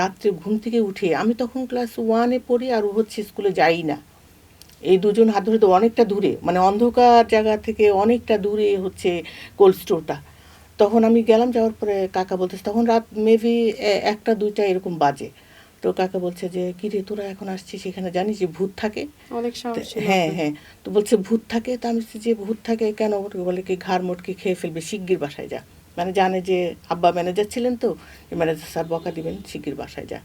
রাত্রে ঘুম থেকে উঠে আমি তখন ক্লাস ওয়ানে পড়ি আর ও হচ্ছে স্কুলে যাই না। এই দুজন হাত ধরে তো অনেকটা দূরে মানে অন্ধকার জায়গা থেকে অনেকটা দূরে হচ্ছে কোল্ড স্টোরটা তখন আমি গেলাম যাওয়ার পরে কাকা বলতেছে তখন রাত মেবি একটা দুইটা এরকম বাজে। তো কাকা বলছে যে কি রে তোরা এখন আসছিস এখানে? জানিস যে ভূত থাকে। অনেক হ্যাঁ হ্যাঁ। তো বলছে ভূত থাকে? তা আমি যে ভূত থাকে কেন? বলে কি ঘাড় মোটকে খেয়ে ফেলবে শিগগির বাসায় যা। মানে জানে যে আব্বা ম্যানেজার ছিলেন তো ম্যানেজার স্যার বকা দিবেন, শিগগির বাসায় যা।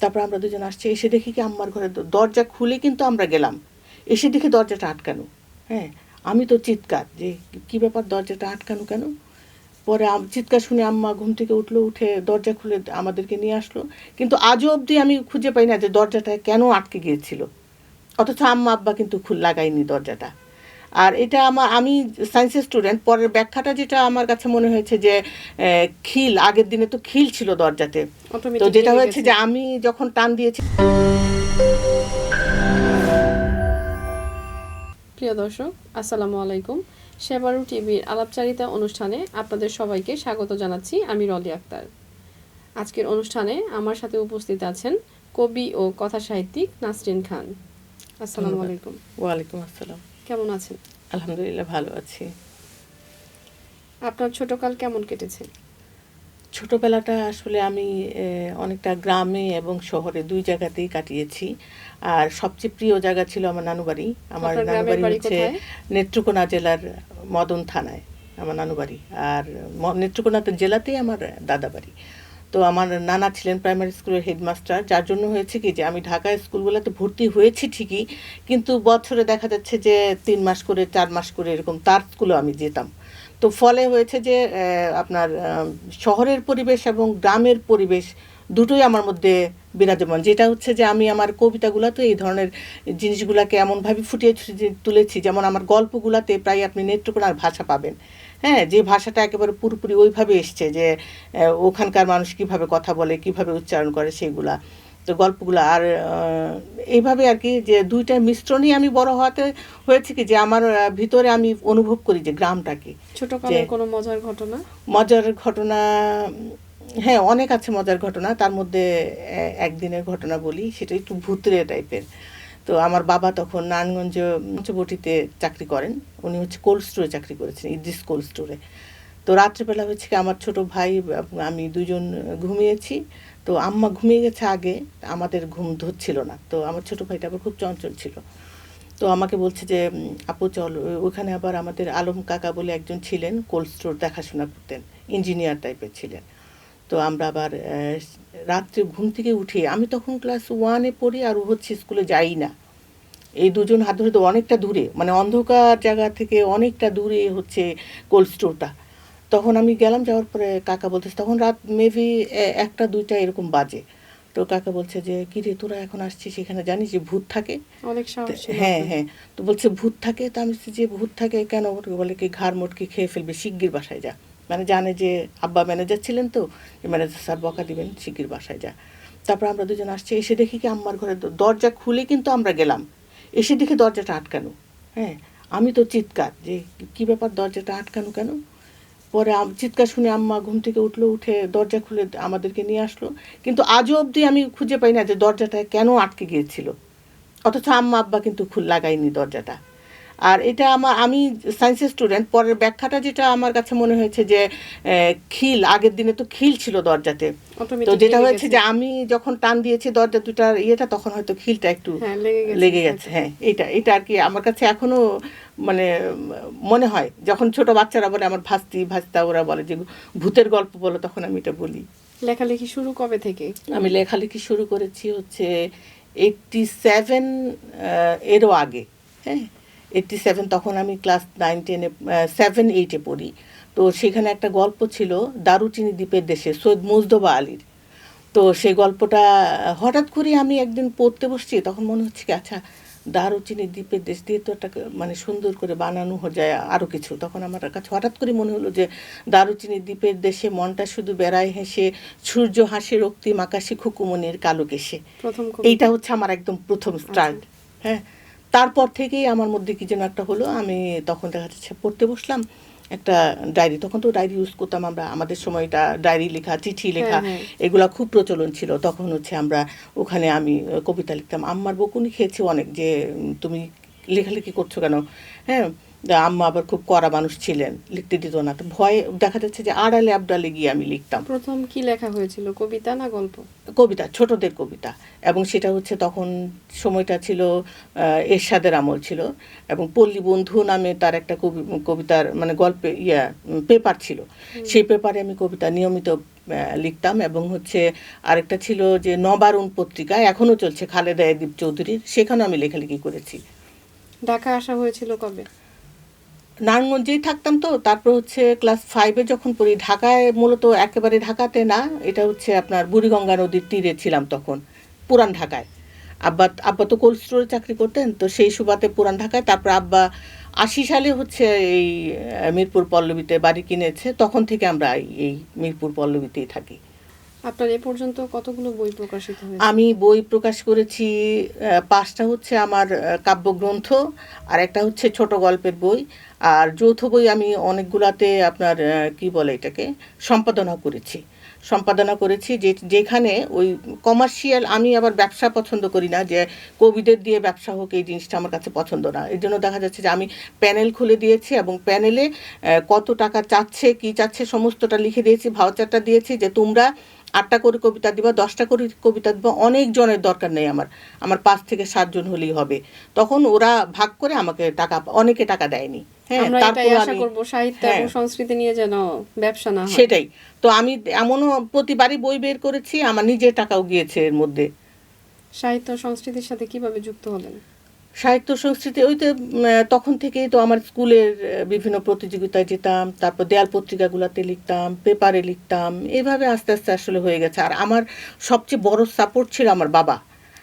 তারপর আমরা দুজন আসছি, এসে দেখি কি আম্মার ঘরে দরজা খুলে কিন্তু আমরা গেলাম। এসে দেখি দরজাটা আটকানো। হ্যাঁ আমি তো চিৎকার যে কি ব্যাপার দরজাটা আটকানো কেন? পরে চিৎকার শুনে আম্মা ঘুম থেকে উঠল, উঠে দরজা খুলে আমাদেরকে নিয়ে আসলো। কিন্তু আজও অবধি আমি খুঁজে পাই না যে দরজাটা কেন আটকে গিয়েছিল। অথচ আম্মা, আব্বা কিন্তু খুল লাগায়নি দরজাটা। আর এটা আমার আমি সায়েন্সের স্টুডেন্ট পরের ব্যাখ্যাটা যেটা আমার কাছে মনে হয়েছে যে খিল আগের দিনে তো খিল ছিল দরজাতে। তো যেটা হয়েছে যে আমি যখন টান দিয়েছি প্রিয় দর্শক আসসালামু আলাইকুম। সেবারু টিভির আলাপচারিতা অনুষ্ঠানে আপনাদের সবাইকে স্বাগত জানাচ্ছি আমি রলি আক্তার। আজকের অনুষ্ঠানে আমার সাথে উপস্থিত আছেন কবি ও কথা সাহিত্যিক নাসরিন খান। আসসালামু আলাইকুম। ওয়ালাইকুম আসসালাম। কেমন আছেন? আলহামদুলিল্লাহ ভালো আছি। আপনার ছোটকাল কেমন কেটেছে? ছোটবেলাটা আসলে আমি অনেকটা গ্রামে এবং শহরে দুই জায়গাতেই কাটিয়েছি। আর সবচেয়ে প্রিয় জায়গা ছিল আমার নানু বাড়ি আমার আপনার নানু বাড়ি বাড়ি হচ্ছে নেত্রকোনা জেলার মদন থানায় আমার নানু বাড়ি আর নেত্রকোনা জেলাতেই আমার দাদা বাড়ি তো আমার নানা ছিলেন প্রাইমারি স্কুলের হেডমাস্টার যার জন্য হয়েছে কি যে আমি ঢাকা স্কুলগুলোতে ভর্তি হয়েছি ঠিকই, কিন্তু বছরে দেখা যাচ্ছে যে তিন মাস করে, চার মাস করে এরকম তার স্কুলেও আমি যেতাম। তো ফলে হয়েছে যে আপনার শহরের পরিবেশ এবং গ্রামের পরিবেশ দুটোই আমার মধ্যে বিরাজমান। যেটা হচ্ছে যে আমি আমার কবিতাগুলোতে এই ধরনের জিনিসগুলোকে এমনভাবে ফুটিয়ে তুলেছি, যেমন আমার গল্পগুলোতে প্রায় আপনি নেত্রকোনার ভাষা পাবেন। হ্যাঁ যে ভাষাটা একেবারে পুরোপুরি ওইভাবে এসছে যে ওখানকার মানুষ কীভাবে কথা বলে কীভাবে উচ্চারণ করে সেগুলা। তো গল্পগুলো আর এইভাবে আর কি যে দুইটার মিশ্রণই আমি বড় হওয়াতে হয়েছে কি যে আমার ভিতরে আমি অনুভব করি যে গ্রামটাকে। ছোটকালের কোনো মজার ঘটনা? মজার ঘটনা হ্যাঁ অনেক আছে মজার ঘটনা। তার মধ্যে একদিনের ঘটনা বলি সেটা একটু ভূতরে টাইপের তো আমার বাবা তখন নারায়ণগঞ্জ পঞ্চবটিতে চাকরি করেন। উনি হচ্ছে কোল্ড স্টোরে চাকরি করেছেন, ইদ্রিস কোল্ড স্টোরে। তো রাত্রেবেলা হচ্ছে কি আমার ছোট ভাই আমি দুজন ঘুমিয়েছি। তো আম্মা ঘুমিয়ে গেছে আগে, আমাদের ঘুম ধরছিল না। তো আমার ছোট ভাইটা আবার খুব চঞ্চল ছিল। তো আমাকে বলছে যে আপু চল ওখানে আবার আমাদের আলম কাকা বলে একজন ছিলেন কোল্ড স্টোর দেখাশোনা করতেন, ইঞ্জিনিয়ার টাইপের ছিলেন। তো আমরা আবার রাত্রে ঘুম থেকে উঠে আমি তখন ক্লাস ওয়ানে পড়ি আর ও হচ্ছে স্কুলে যাই না। এই দুজন হাত ধরে তো অনেকটা দূরে মানে অন্ধকার জায়গা থেকে অনেকটা দূরে হচ্ছে কোল্ড স্টোরটা তখন আমি গেলাম যাওয়ার পরে কাকা বলতেছে তখন রাত মেবি একটা দুইটা এরকম বাজে। তো কাকা বলছে যে কি রে তোরা এখন আসছিস এখানে? জানিস যে ভূত থাকে। অনেক হ্যাঁ হ্যাঁ। তো বলছে ভূত থাকে? তা আমি যে ভূত থাকে কেন? বলে কি ঘাড় মোটকে খেয়ে ফেলবে শিগগির বাসায় যা। মানে জানে যে আব্বা ম্যানেজার ছিলেন তো ম্যানেজার স্যার বকা দিবেন, শিগগির বাসায় যা। তারপর আমরা দুজন আসছি, এসে দেখি কি আম্মার ঘরে দরজা খুলে কিন্তু আমরা গেলাম। এসে দেখি দরজাটা আটকানো হ্যাঁ? আমি তো চিৎকার, যে কি ব্যাপার দরজাটা আটকানো কেন? পরে চিৎকার শুনে আম্মা ঘুম থেকে উঠল, উঠে দরজা খুলে আমাদেরকে নিয়ে আসলো। কিন্তু আজও অবধি আমি খুঁজে পাই না যে দরজাটা কেন আটকে গিয়েছিল। অথচ আম্মা, আব্বা কিন্তু লাগায়নি দরজাটা। আর এটা আমার আমি সায়েন্সের স্টুডেন্ট পরের ব্যাখ্যাটা যেটা আমার কাছে মনে হয়েছে যে খিল আগের দিনে তো খিল ছিল দরজাতে। তো যেটা হয়েছে যে আমি যখন টান দিয়েছি দরজা দুটার ইয়েটা তখন হয়তো খিলটা একটু হ্যাঁ লেগে গেছে। হ্যাঁ এটা এটা আর কি আমার কাছে এখনও মানে মনে হয়। যখন ছোট বাচ্চারা বলে আমার ভাস্তি ভাস্তা ওরা বলে যে ভূতের গল্প বলো তখন আমি এটা বলি। লেখালেখি শুরু কবে থেকে? আমি লেখালেখি শুরু করেছি হচ্ছে এইটটি সেভেন এরও আগে। হ্যাঁ এইটটি সেভেন তখন আমি ক্লাস নাইন টেনে সেভেন এইটে পড়ি। তো সেখানে একটা গল্প ছিল দারুচিনি দ্বীপের দেশে সৈয়দ মুজদবা আলীর। তো সেই গল্পটা হঠাৎ করে আমি একদিন পড়তে বসছি তখন মনে হচ্ছে কি আচ্ছা দারুচিনি দ্বীপের দেশ দিয়ে তো একটা মানে সুন্দর করে বানানো হয়ে যায় আরও কিছু। তখন আমার কাছে হঠাৎ করে মনে হলো যে দারুচিনি দ্বীপের দেশে মনটা শুধু বেড়ায় হেসে সূর্য হাসে রক্তিম আকাশে খুকুমনির কালো কেশে। প্রথম এইটা হচ্ছে আমার একদম প্রথম স্টার্ট হ্যাঁ। তারপর থেকেই আমার মধ্যে কি যেন একটা হলো আমি তখন দেখা যাচ্ছে পড়তে বসলাম একটা ডায়েরি তখন তো ডায়েরি ইউজ করতাম আমরা আমাদের সময়টা ডায়েরি লেখা চিঠি লেখা এগুলো এগুলা খুব প্রচলন ছিল। তখন হচ্ছে আমরা ওখানে আমি কবিতা লিখতাম। আমার বকুনি খেয়েছে অনেক যে তুমি লেখালেখি করছ কেন? হ্যাঁ? আম্মা আবার খুব কড়া মানুষ ছিলেন লিখতে দিত না। তো ভয়ে দেখা যাচ্ছে যে আড়ালে আবডালে গিয়ে আমি লিখতাম। প্রথম কি লেখা হয়েছিল কবিতা না গল্প? কবিতা ছোটদের কবিতা। এবং সেটা হচ্ছে তখন সময়টা ছিল এরশাদের আমল ছিল। এবং পল্লী বন্ধু নামে তার একটা কবি কবিতার মানে গল্পে ইয়া পেপার ছিল। সেই পেপারে আমি কবিতা নিয়মিত লিখতাম। এবং হচ্ছে আরেকটা ছিল যে নবারুণ পত্রিকা এখনও চলছে খালেদা এদিব চৌধুরীর। সেখানেও আমি লেখালেখি করেছি। ঢাকা আসা হয়েছিল কবে? নারায়ণগঞ্জেই থাকতাম তো, তারপর হচ্ছে ক্লাস ফাইভে যখন পড়ি, ঢাকায় মূলত একেবারে ঢাকাতে না, এটা হচ্ছে আপনার বুড়িগঙ্গা নদীর তীরে ছিলাম তখন, পুরান ঢাকায়। আব্বা আব্বা তো কোল্ড স্টোরে চাকরি করতেন, তো সেই সুবাদে পুরান ঢাকায়, তারপর আব্বা আশি সালে হচ্ছে এই মিরপুর পল্লবীতে বাড়ি কিনেছে, তখন থেকে আমরা এই- এই মিরপুর পল্লবীতেই থাকি। আপনার এ পর্যন্ত কতগুলো বই প্রকাশিত হয়েছে? আমি বই প্রকাশ করেছি পাঁচটা হচ্ছে আমার কাব্যগ্রন্থ আর একটা হচ্ছে ছোট গল্পের বই, আর যৌথ বই আমি অনেকগুলাতে আপনার কি বলে এটাকে, সম্পাদনা করেছি। সম্পাদনা করেছি যে, যেখানে ওই কমার্শিয়াল আমি আবার ব্যবসা পছন্দ করি না, যে কবিদের দিয়ে ব্যবসা হোক, এই জিনিসটা আমার কাছে পছন্দ না। এই জন্য দেখা যাচ্ছে যে আমি প্যানেল খুলে দিয়েছি এবং প্যানেলে কত টাকা চাচ্ছে, কি চাচ্ছে, সমস্তটা লিখে দিয়েছি ভাউচারটা দিয়েছি যে তোমরা আটটা করে কবিতা দিবা দশটা করে কবিতা দিবা অনেক জনের দরকার নেই আমার। আমার পাঁচ থেকে সাতজন হলেই হবে। তখন ওরা ভাগ করে আমাকে টাকা অনেকে টাকা দেয়নি। হ্যাঁ তারপর আমি সাহিত্য হ্যাঁ। এবং সংস্কৃতি নিয়ে যেন ব্যবসা না সেটাই। তো আমি এমনও প্রতিবারই বই বের করেছি আমার নিজের টাকাও গিয়েছে এর মধ্যে। সাহিত্য সংস্কৃতির সাথে কীভাবে যুক্ত হলেন সাহিত্য সংস্কৃতি, ওই তো তখন থেকেই তো আমার স্কুলের বিভিন্ন প্রতিযোগিতায় যেতাম, তারপর দেয়াল পত্রিকাগুলোতে লিখতাম, পেপারে লিখতাম, এভাবে আস্তে আস্তে আসলে হয়ে গেছে। আর আমার সবচেয়ে বড় সাপোর্ট ছিল আমার বাবা।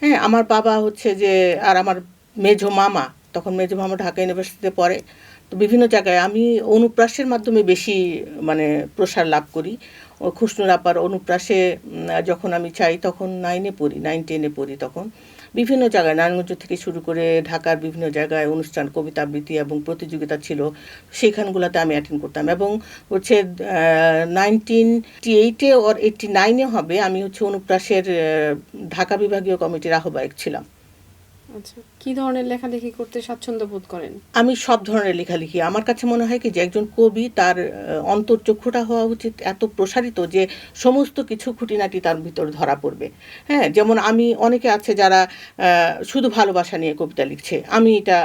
হ্যাঁ আমার বাবা হচ্ছে যে, আর আমার মেঝো মামা, তখন মেঝো মামা ঢাকা ইউনিভার্সিটিতে পড়ে। তো বিভিন্ন জায়গায় আমি অনুপ্রাসের মাধ্যমে বেশি মানে প্রসার লাভ করি। খুশনুর আপার অনুপ্রাসে যখন আমি চাই, তখন নাইনে পড়ি নাইন টেনে পড়ি তখন। বিভিন্ন জায়গায় নারায়ণগঞ্জ থেকে শুরু করে ঢাকার বিভিন্ন জায়গায় অনুষ্ঠান, কবিতা আবৃত্তি এবং প্রতিযোগিতা ছিল সেখানগুলোতে আমি অ্যাটেন্ড করতাম এবং হচ্ছে নাইনটিন এইটে ওর এইটটি নাইনে হবে আমি হচ্ছে অনুপ্রাসের ঢাকা বিভাগীয় কমিটির আহ্বায়ক ছিলাম। আচ্ছা কি ধরনের লেখালেখি করতে স্বাচ্ছন্দ্য বোধ করেন? আমি সব ধরনের লেখালেখি। আমার কাছে মনে হয় কি যে একজন কবি তার অন্তর্চক্ষুটা হওয়া উচিত এত প্রসারিত যে সমস্ত কিছু খুঁটিনাটি তার ভিতর ধরা পড়বে। হ্যাঁ যেমন আমি, অনেকে আছে যারা শুধু ভালোবাসা নিয়ে কবিতা লিখছে। আমি এটা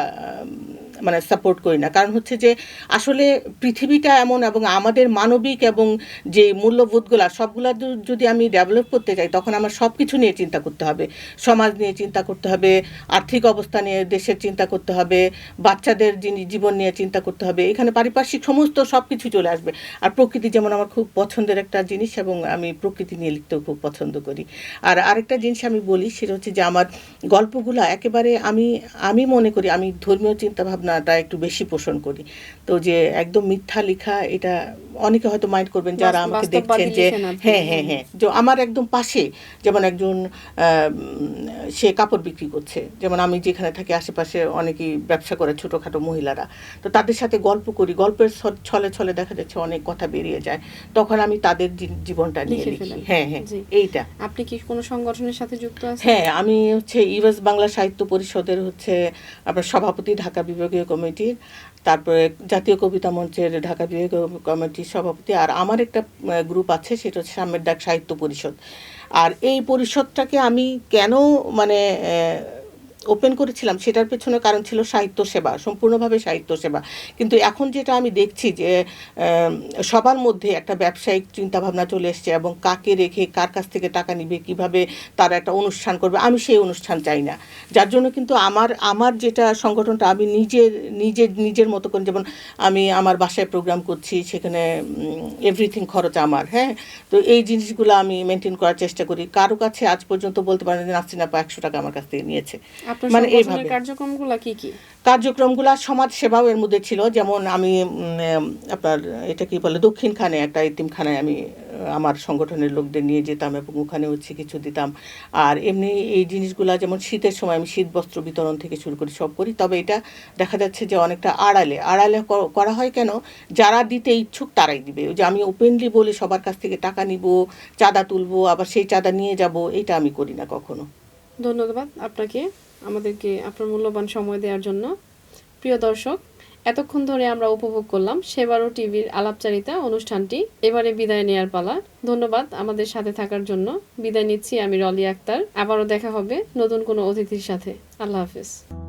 মানে সাপোর্ট করি না। কারণ হচ্ছে যে, আসলে পৃথিবীটা এমন এবং আমাদের মানবিক এবং যে মূল্যবোধগুলা সবগুলা যদি আমি ডেভেলপ করতে চাই, তখন আমার সব কিছু নিয়ে চিন্তা করতে হবে। সমাজ নিয়ে চিন্তা করতে হবে, আর্থিক অবস্থা নিয়ে, দেশের চিন্তা করতে হবে, বাচ্চাদের জীবন নিয়ে চিন্তা করতে হবে, এখানে পারিপার্শ্বিক সমস্ত সব কিছু চলে আসবে। আর প্রকৃতি যেমন আমার খুব পছন্দের একটা জিনিস এবং আমি প্রকৃতি নিয়ে লিখতেও খুব পছন্দ করি। আর আরেকটা জিনিস আমি বলি, সেটা হচ্ছে যে আমার গল্পগুলো একেবারে আমি আমি মনে করি, আমি ধর্মীয় চিন্তা ভাবনাটা একটু বেশি পোষণ করি। তো যে একদম মিথ্যা লেখা এটা অনেকে হয়তো মাইন্ড করবেন যারা আমাকে দেখছেন যে হ্যাঁ হ্যাঁ হ্যাঁ যে আমার একদম পাশে যেমন একজন সে কাপড় বিক্রি করছে। যেমন আমি যেখানে থাকি আশেপাশে অনেকেই ব্যবসা করে ছোটোখাটো মহিলারা। তো তাদের সাথে গল্প করি গল্পের ছলে ছলে দেখা যাচ্ছে অনেক কথা বেরিয়ে যায়। তখন আমি তাদের জীবনটা নিয়ে লিখি হ্যাঁ হ্যাঁ এইটা। আপনি কি কোনো সংগঠনের সাথে যুক্ত আছেন? হ্যাঁ আমি হচ্ছে ইউএস বাংলা সাহিত্য পরিষদের হচ্ছে আপনার সভাপতি ঢাকা বিভাগীয় কমিটির, তারপরে জাতীয় কবিতা মঞ্চের ঢাকা বিভাগীয় কমিটির সভাপতি আর আমার একটা গ্রুপ আছে, সেটা হচ্ছে সাম্যের ডাক সাহিত্য পরিষদ। আর এই পরিষদটাকে আমি কেন মানে ওপেন করেছিলাম, সেটার পেছনে কারণ ছিল সাহিত্য সেবা, সম্পূর্ণভাবে সাহিত্য সেবা। কিন্তু এখন যেটা আমি দেখছি যে সবার মধ্যে একটা ব্যবসায়িক চিন্তাভাবনা চলে এসছে এবং কাকে রেখে কার কাছ থেকে টাকা নিবে, কীভাবে তারা একটা অনুষ্ঠান করবে, আমি সেই অনুষ্ঠান চাই না। যার জন্য কিন্তু আমার আমার যেটা সংগঠনটা আমি নিজের নিজের নিজের মতো করে যেমন আমি আমার বাসায় প্রোগ্রাম করছি, সেখানে এভরিথিং খরচ আমার হ্যাঁ? তো এই জিনিসগুলো আমি মেনটেন করার চেষ্টা করি। কারও কাছে আজ পর্যন্ত বলতে পারেন যে, নাসরিন আপা, একশো টাকা আমার কাছ থেকে নিয়েছে। মানে এইভাবে। কার্যক্রমগুলো কি কি? কার্যক্রমগুলো সমাজ সেবাও এর মধ্যে ছিল। যেমন আমি আপনার এটা কি বলে দক্ষিণখানে একটা এতিমখানায় আমি আমার সংগঠনের লোকদের নিয়ে যেতাম এবং ওখানে হচ্ছে কিছু দিতাম। আর এমনি এই জিনিসগুলা যেমন শীতের সময় আমি শীত বস্ত্র বিতরণ থেকে শুরু করি সব করি। তবে এটা দেখা যাচ্ছে যে অনেকটা আড়ালে। আড়ালে করা হয় কেন? যারা দিতে ইচ্ছুক তারাই দিবে। যে আমি ওপেনলি বলে সবার কাছ থেকে টাকা নিব চাঁদা তুলবো আবার সেই চাঁদা নিয়ে যাব এটা আমি করি না কখনো। ধন্যবাদ আপনাকে। আমাদেরকে আপনার মূল্যবান সময় দেওয়ার জন্য। প্রিয় দর্শক, এতক্ষণ ধরে আমরা উপভোগ করলাম সেবারও টিভির আলাপচারিতা অনুষ্ঠানটি। এবারে বিদায় নেয়ার পালা। ধন্যবাদ আমাদের সাথে থাকার জন্য। বিদায় নিচ্ছি আমি রলি আক্তার। আবারও দেখা হবে নতুন কোনো অতিথির সাথে। আল্লাহ হাফেজ।